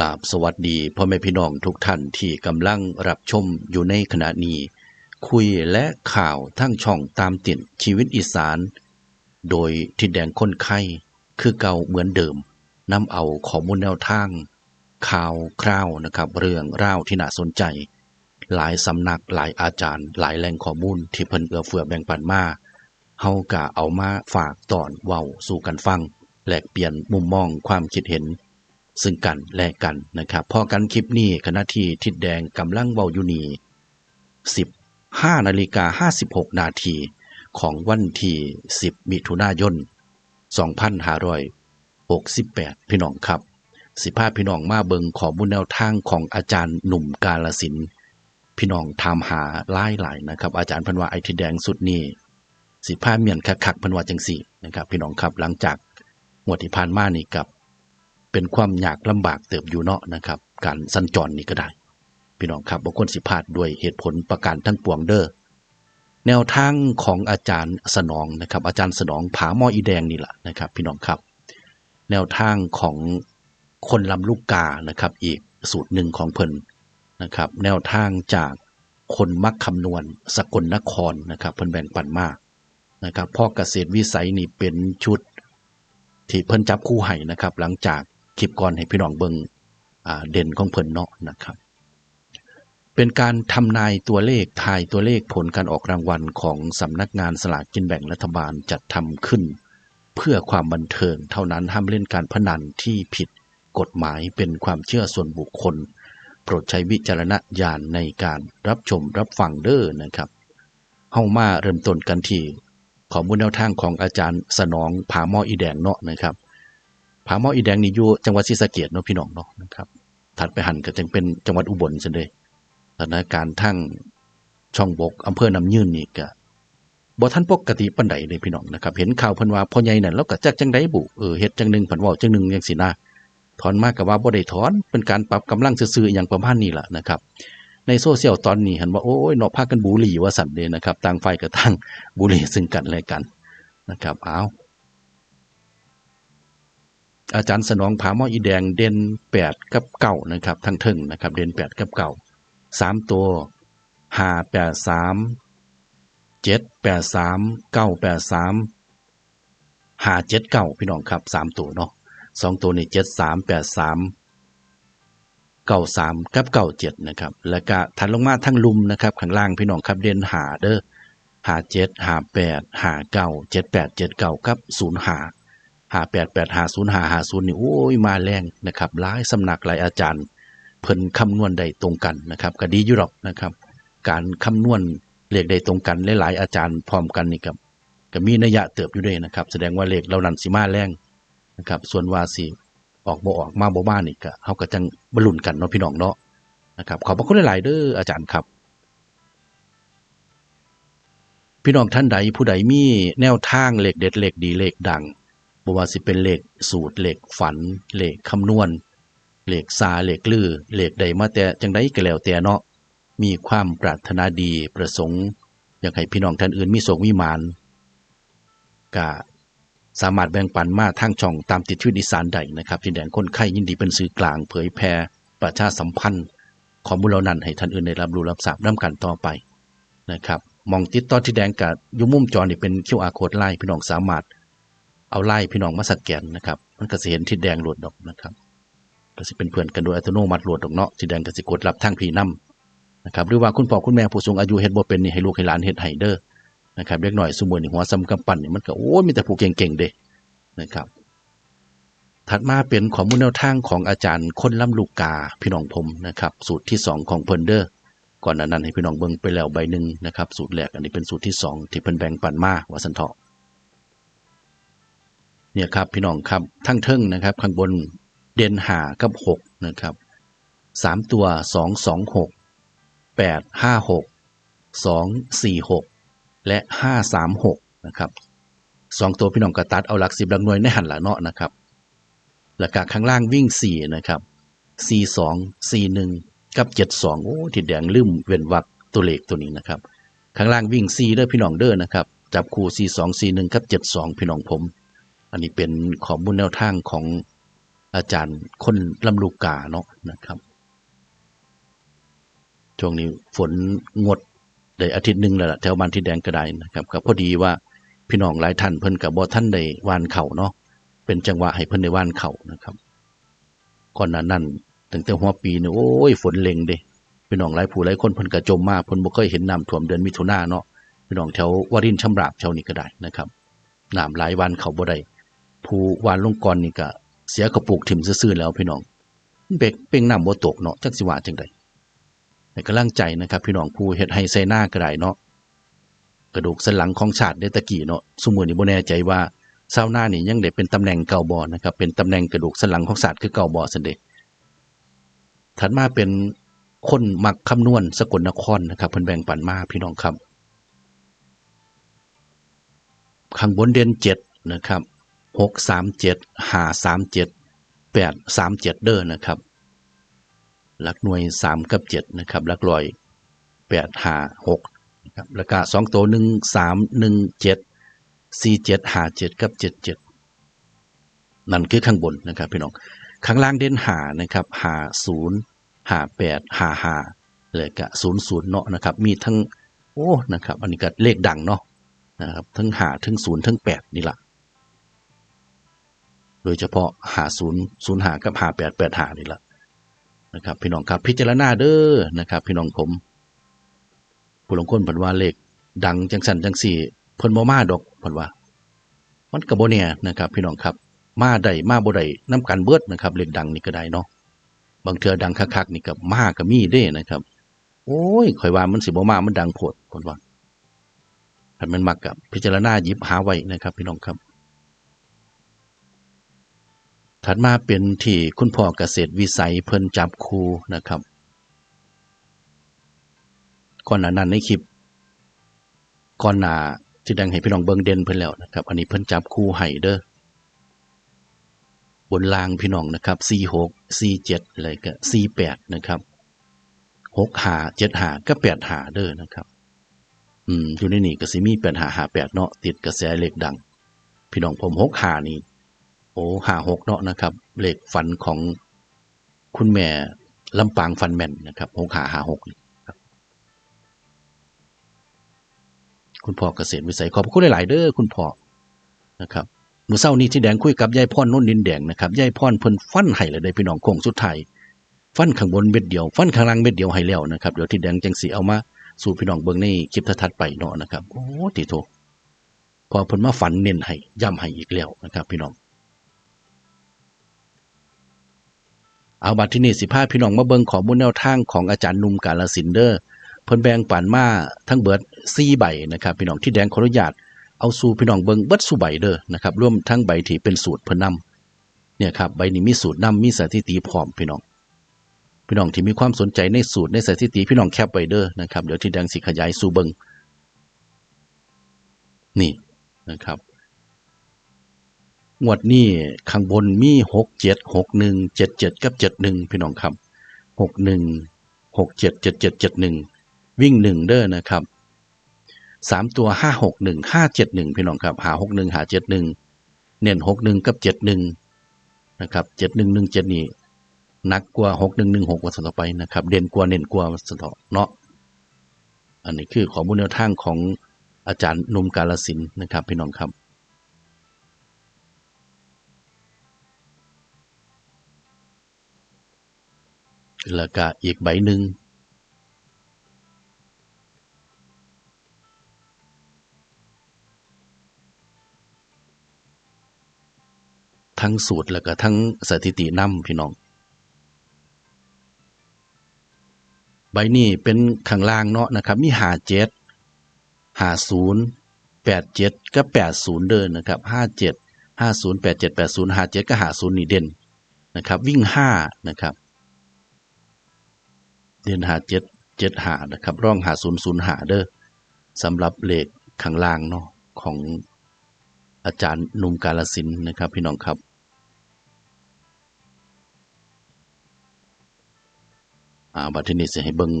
กราบสวัสดีพ่อแม่พี่น้องทุกท่านที่กำลังรับชมอยู่ในขณะนี้ คุยและข่าวทั้งช่องตามติดชีวิตอีสาน โดยทิดแดงคนไข้คือเก่าเหมือนเดิมนำเอาข้อมูลแนวทาง ข่าวคราวนะครับ เรื่องราวที่น่าสนใจ หลายสำนักหลายอาจารย์ หลายแหล่งข้อมูลที่เพิ่นเอื้อเฟื้อแบ่งปันมาเฮากะเอามาฝากตอนเว้าสู่กันฟังแลกเปลี่ยนมุมมองความคิดเห็น ซึ่งกันและกันนะครับพอกันคลิปนี้ขณะที่ทิดแดงกำลังเว้าอยู่นี่15นาฬิกา56 นาทีของวันที่ 10 มิถุนายน 2568 พี่น้องครับ สิพาพี่น้องมาเบิงขอมูลแนวทางของอาจารย์หนุ่มกาลสิน พี่น้องถามหาหลายหลายนะครับ อาจารย์พันวาไอที่แดงสุดนี่สิพาพเมียนคักๆเพันวาจังสี่นะครับ พี่น้องครับหลังจากงวดที่ผ่านมานี่กับ เป็นความยากลำบากเติบอยู่เนาะนะครับ การสัญจรนี่ก็ได้ พี่น้องครับบางคนสิพลาดด้วยเหตุผลประการทั้งปวงเด้อแนวทางของอาจารย์สนองนะครับ อาจารย์สนองผาหม้ออีแดงนี่แหละนะครับ พี่น้องครับ แนวทางของคนลำลูกกานะครับ อีกสูตรหนึ่งของเพิ่นนะครับ แนวทางจากคนมักคำนวณสกลนครนะครับ เพิ่นแบ่งปันมากนะครับพ่อเกษตรวิสัยนี่เป็นชุดที่เพิ่นจับคู่ให้นะครับ หลังจาก คลิปก่อนให้พี่น้องเบิงอ่าเด่นของเพิ่นเนาะนะครับ เป็นการทำนายตัวเลขทายตัวเลขผลการออกรางวัลของสำนักงานสลากกินแบ่งรัฐบาลจัดทำขึ้น เพื่อความบันเทิงเท่านั้นห้ามเล่นการพนันที่ผิดกฎหมายเป็นความเชื่อส่วนบุคคล โปรดใช้วิจารณญาณในการรับชมรับฟังเด้อนะครับเฮามาเริ่มต้นกันที่ข้อมูลแนวทางของอาจารย์สนองผาหม้ออีแดงเนาะนะครับ ผาหม้ออีแดงนี่อยู่จังหวัดศรีสะเกษเนาะพี่น้องเนาะนะครับถัดไปหันก็จึงเป็นจังหวัดอุบลซะเลยสถานการณ์ทั้งช่องบกอำเภอน้ำยืนนี่ก็บ่ทันปกติปานใดเลยพี่น้องนะครับ เห็นข่าวเพิ่นว่าพ่อใหญ่นั่นแล้วก็จักจังไดบุเออเฮ็ดจังหนึ่งเพิ่นว้าจังหนึ่งจังซี่นะถอนมาก็ว่าบ่ได้ถอนเป็นการปรับกำลังซื่อๆอย่างประมาณนี้ล่ะนะครับ ในโซเชียลตอนนี้เห็นว่าโอ้ยเนาะพากันบูลลี่ว่าสั่นเด้นะครับต่างฝ่ายก็ต่างบูลลี่ซึ่งกันและกันนะครับเอา อาจารย์สนองผาหม้ออีแดงเด่นแปดกับเก่านะครับทั้งเทึงนะครับเด่นแปดกับเก่าสามตัวห้าแปดสามเจ็ดแปดสามเก้าแปดสามห้าเจ็ดเก้าพี่น้องครับสามตัวเนาะสองตัวนี่เจ็ดสามแปดสามเก้าสามกับเก้าเจ็ดนะครับ แล้วก็ถัดลงมาทั้งลุมนะครับข้างล่างพี่น้องครับเด่นหาเด้อหาเจ็ดหาแปดหาเก้าเจ็ดแปดเจ็ดเก้ากับศูนย์หา หาแปดแปดหาศูนย์หาหาศูนย์นี่โอ้ยมาแรงนะครับหลายสำนักหลายอาจารย์เพิ่นคำนวณได้ตรงกันนะครับก็ดีอยู่หรอกนะครับ การคำนวณเลขได้ตรงกันหลายๆอาจารย์พร้อมกันนี่ครับก็มีนัยยะเติบอยู่ด้วยนะครับ แสดงว่าเลขเรานั้นสิมาแรงนะครับ ส่วนว่าสิออกบ่ออกมาบ่มานี่ก็เฮาก็จังบรรลุนกันเนาะพี่น้องเนาะนะครับขอบพระคุณหลาย ๆ เด้ออาจารย์ครับ พี่น้องท่านใดผู้ใดมีแนวทางเลขเด็ดเลขดีเลขดัง บว่าสิเป็นเหลขสูตรเหลขฝันเหลขคำนวณเหลขซาเหลขลือเหลขใดมาแต่จังไดก็แล้วแต่เนาะมีความปรารถนาดีประสงค์ อยากให้พี่น้องท่านอื่นมีโศกมีหมานก็สามารถแบ่งปันมาทางช่องตามติดชีวิตอีสานใดนะครับที่แดนคนไข้ยินดีเป็นสื่อกลางเผยแพร่ประชาสัมพันธ์ข้อมูลเหล่านั้นให้ท่านอื่นได้รับรู้รับทราบนํกันต่อไปนะครับมองติดต่อที่แดงกับยุมุมจอนี่เป็น QR code ไลน์พี่น้องสามารถ เอาไล่พี่น้องมาสแกนนะครับ มันก็จะเห็นทิศแดงหลดดอกนะครับก็จะเป็นเพื่อนกันโดยอัตโนมัติหลดดอกเนาะทิศแดงก็จะกดรับทางพี่นํนะครับหรือว่าคุณพ่อคุณแม่ผู้สูงอายุเฮ็ดบ่เป็นนี่ให้ลูกให้หลานเฮ็ดให้เด้อนะครับเล็กหน่อยสมุนี่หัวซ้ำกำปั้นนี่มันก็โอ้ยมีแต่ผู้เก่งๆเด้นะครับ ถัดมาเป็นข้อมูลแนวทางของอาจารย์คนลำลูกกาพี่น้องผมนะครับสูตรที่สองของเพิ่นเด้อก่อนหน้านั้นให้พี่น้องเบิ่งไปแล้วใบหนึ่งนะครับสูตรแรกอันนี้เป็นสูตรที่สองที่เพิ่นแบ่งปันมาว่าสันเถาะ เนี่ยครับพี่น้องครับทั้งเทิงนะครับ ข้างบนเด่นหากับหกนะครับสามตัวสองสองหกแปดห้าหกสองสี่หกและห้าสามหกนะครับสองตัวพี่น้องกระตัดเอาหลักสิบหลักหน่วยในหันหละเนาะนะครับแล้วก็ข้างล่างวิ่งสี่นะครับสี่สองสี่หนึ่งกับเจ็ดสองโอ้ที่แดงลืมเว้นวรรคตัวเลขตัวนี้นะครับ ข้างล่างวิ่งสี่เด้อพี่น้องเด้อนะครับ จับคู่สี่สองสี่หนึ่งกับเจ็ดสองพี่น้องผม อันนี้เป็นข้อมูลแนวทางของอาจารย์คนลำลูกกาเนาะนะครับ ช่วงนี้ฝนงดได้อาทิตย์หนึ่งแล้วล่ะแถวบ้านที่แดงก็ไดนะครับก็พอดีว่าพี่น้องหลายท่านเพิ่นกับบ่ท่านได้วานเข่าเนาะเป็นจังหวะให้เพิ่นได้วานเข่านะครับก่อนหน้านั้นตั้งแต่หัวปีเนี่ยโอ้ยฝนเล็งเด้พี่น้องหลายผู้หลายคนเพิ่นก็จมมาเพิ่นบ่เคยเห็นน้ำท่วมเดือนมิถุนาเนาะพี่น้องแถววารินชำราบแถวนี้ก็ได้นะครับน้ำหลายวันเขาบ่ได้ ผู้วานลงก่อนนี่ก็เสียกระปุกถิ่มซื่อๆแล้วพี่น้องเบกเป่งน้ำบ่ตกเนาะจักสิว่าจังไดให้กำลังใจนะครับ พี่น้องผู้เฮ็ดให้ไซหน้าก็ได้เนาะกระดูกสันหลังของชาติได้ตะกี้เนาะสมมุตินี่บ่แน่ใจว่าเศร้าหน้านี่ยังได้เป็นตำแหน่งเก่าบ่นะครับ เป็นตำแหน่งกระดูกสันหลังของชาติคือเก่าบ่ซั่นเด้ถัดมาเป็นคนมักคำนวณสกลนครนะครับเพิ่นแบ่งปันมาพี่น้องครับข้างบนเด่น7นะครับ 637 537 837เจ็ดแปดสามเจ็ดเดอนะครับ หลักหน่วยสามกับเจ็ดนะครับหลักรอยแปดห้าหกนะครับแล้วก็สองตัวหนึ่งสามหนึ่งเจ็ดสี่เจ็ดห้าเจ็ดกับเจ็ดเจ็ดนั่นคือข้างบนนะครับพี่น้องข้างล่างเด่นหานะครับหาศูนย์หาแปดหาหาเลยก็ศูนย์ศูนย์เนาะนะครับ มีทั้งโอ้นะครับ อันนี้ก็เลขดังเนาะนะครับทั้งหาทั้งศูนย์ทั้งแปดนี่แหละ โดยเฉพาะหาศูนย์ศูนย์หากับหาแปดแปดหานี่แหละนะครับ พี่น้องครับพิจารณาเด้อนะครับ พี่น้องผมผู้ลงคนเพิ่นว่าเลขดังจังสันจังสี่เพิ่นบ่มาดอกเพิ่นว่า มันก็บ่แน่นะครับ พี่น้องครับ มาได้มาบ่ได้นํกันเบิดนะครับเลขดังนี่ก็ได้เนาะบางเทือดังคักๆนี่ก็มาก็มีเด้นะครับ โอ้ยข่อยว่ามันสิบ่มามันดังโพดเพิ่นว่าถ้ามันมักกับพิจารณาหยิบหาไว้นะครับ พี่น้องครับ ถัดมาเป็นที่คุณพ่อเกษตรวิสัยเพิ่นจับคูนะครับก่อนหน้านั้นในคลิปก่อนหน้าที่ดังให้พี่น้องเบิงเด่นเพิ่นแล้วนะครับ อันนี้เพิ่นจับคูให้เด้อบนรางพี่น้องนะครับ46 47อะไรก็48นะครับ6หา7หาก็8หาเด้อนะครับ อืมอยู่ในนี่ก็สิมี8หาหา8เนาะติดกระแสเหลขดัง พี่น้องผม6หานี่ หาหกเนาะนะครับเลขฟันของคุณแม่ลำปางฟันแม่นนะครับหกหาหาหกคุณพ่อเกษตรวิสัยขอบคุณหลาย ๆ เด้อคุณพ่อนะครับมือเศร้านี้ที่แดงคุยกับยายพรนุ่นดินแดงนะครับยายพรเพิ่นฟันให้เลยได้พี่น้องโค้งสุดท้ายฟันข้างบนเม็ดเดียว ฟันข้างล่างเม็ดเดียวให้แล้วนะครับเดี๋ยวที่แดงจังสีเอามาสู่พี่น้องเบิ่งในคลิปถัดไปเนาะนะครับโอ้ติโทพอเพิ่นมาฝันเน้นให้ย้ำให้อีกแล้วนะครับ พี่น้อง เอาบัดที่นี่สิพาพี่น้องมาเบิ่งขอมูลแนวทางของอาจารย์นุ่มกาลสินเด้อเพิ่นแบ่งปันมาทั้งเบิด4ใบนะครับพี่น้องที่แดงขออนุญาตเอาสู่พี่น้องเบิ่งเบิดสู่ใบเด้อนะครับรวมทั้งใบที่เป็นสูตรเพิ่นนำเนี่ยครับใบนี้มีสูตรนำมีสถิติพร้อมพี่น้อง พี่น้องที่มีความสนใจในสูตรในสถิติพี่น้องแคปไว้เด้อนะครับเดี๋ยวที่แดงสิขยายสู่เบิ่งนี่นะครับ งวดนี้ข้างบนมีหกเจ็ดหกหนึ่งเจ็ดเจ็ดกับเจ็ดหนึ่งพี่น้องครับหกหนึ่งหกเจ็ดเจ็ดเจ็ดเจ็ดหนึ่งวิ่งหนึ่งเด้อนะครับสามตัวห้าหกหนึ่งห้าเจ็ดหนึ่งพี่น้องครับหาหกหนึ่งหาเจ็ดหนึ่งเน้นหกหนึ่งกับเจ็ดหนึ่งนะครับเจ็ดหนึ่งหนึ่งเจ็ดนี่นักกว่าหกหนึ่งหนึ่งหกวันต่อไปนะครับ เด่นกว่าเน้นกว่าวันต่อเนาะอันนี้คือข้อมูลแนวทางของอาจารย์นุ่มกาลสินนะครับพี่น้องครับ แล้วก็อีกใบหนึ่งทั้งสูตรแล้วก็ทั้งสถิตินำพี่น้อง ใบนี้เป็นข้างล่างเนาะนะครับ มีหาเจ็ดหาศูนย์แปดเจ็ดก็แปดศูนย์เดินนะครับห้าเจ็ดห้าศูนย์แปดเจ็ดแปดศูนย์ห้าเจ็ดก็หาศูนย์นี่เด่นนะครับ วิ่งห้านะครับ เดือนหาเจ็ดเจ็ดหานะครับ ร่องหาศูนย์ศูนย์หาเด้อสำหรับเลขข้างล่างเนาะของอาจารย์นุ่มกาลสินนะครับ พี่น้องครับอาบัดทีนี้จะให้เบิ่ง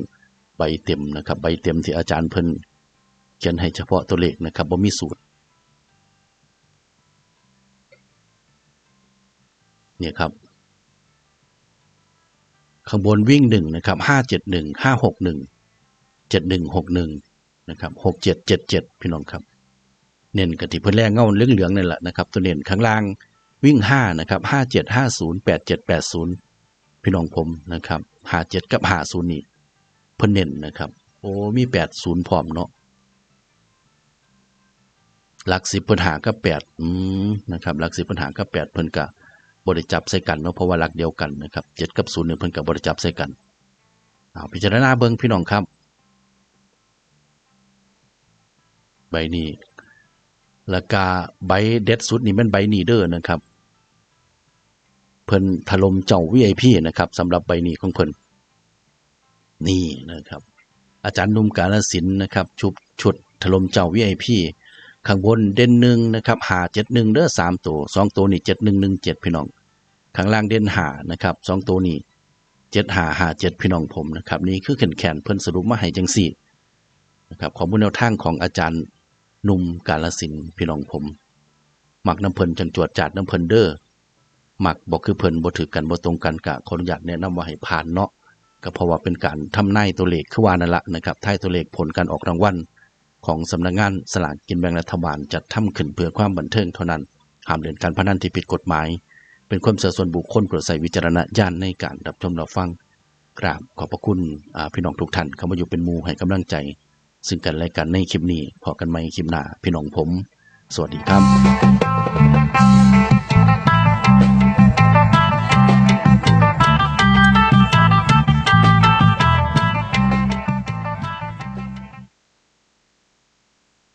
ใบเต็มนะครับ ใบเต็มที่อาจารย์เพิ่นเขียนให้เฉพาะตัวเลขนะครับบ่มีสูตรเนี่ยครับ ข้างบนวิ่งหนึ่งนะครับห้าเจ็ดหนึ่งห้าหกหนึ่งเจ็ดหนึ่งหกหนึ่งนะครับหกเจ็ดเจ็ดเจ็ดพี่น้องครับ เน้นกะทิเพิ่นแรงเงาเหลืองๆนี่แหละนะครับ ตัวเน้นข้างล่างวิ่งห้านะครับห้าเจ็ดห้าศูนย์แปดเจ็ดแปดศูนย์พี่น้องผมนะครับห้าเจ็ดกับห้าศูนย์นี่เพิ่นเน้นนะครับ โอ้มีแปดศูนย์พร้อมเนาะหลักสิบเพิ่นหากับแปดอืมนะครับหลักสิบเพิ่นหากับแปดเพิ่นกะ บริจับใส่กันเนาะเพราะว่าหลักเดียวกันนะครับเจ็ดกับศูนย์เนี่ยเพิ่นกับบริจับใส่กันเอาพิจารณาเบิ่งพี่น้องครับ ใบนี้แล้วก็ใบเด็ดสุดนี่มันใบนีเด้อนะครับ เพิ่นถล่มเจ้า VIP นะครับสำหรับใบนี้ของเพิ่นนี่นะครับ อาจารย์นุ่มกาลสินนะครับ ชุบชุดถล่มเจ้า VIP ข้างบนเด่นหนึ่งนะครับหาเจ็ดหนึ่งเด้อสามตัวสองตัวนี่เจ็ดหนึ่งหนึ่งเจ็ดพี่น้อง ข้างล่างเด่นหานะครับสองตัวนี่เจ็ดหาหาเจ็ดพี่น้องผมนะครับนี่คือแขนแขนเพิ่นสรุปมาให้จังสี่นะครับข้อมูลแนวทางของอาจารย์นุ่มกาลสินพี่น้องผมหมักน้ำเพิ่นจังจวดจาดน้ำเพิ่นเด้อหมักบ่คือเพิ่นบ่ถือกันบ่ตรงกันกะขออนุญาตแนะนำว่าให้ผ่านเนาะก็เพราะว่าเป็นการทำนายตัวเลขคือว่านั่นละนะครับทายตัวเลขผลการออกรางวัล ของสำนักงานสลากกินแบ่งรัฐบาลจัดทำขึ้นเพื่อความบันเทิงเท่านั้น ห้ามเล่นการพนันที่ผิดกฎหมาย เป็นความเสื่อส่วนบุคคลโปรดใส่วิจารณญาณในการรับชมรับฟัง กราบขอบพระคุณพี่น้องทุกท่านเข้ามาอยู่เป็นมูให้กำลังใจ ซึ่งกันและกันในคลิปนี้พอกันไหมคลิปหน้าพี่น้องผม สวัสดีครับ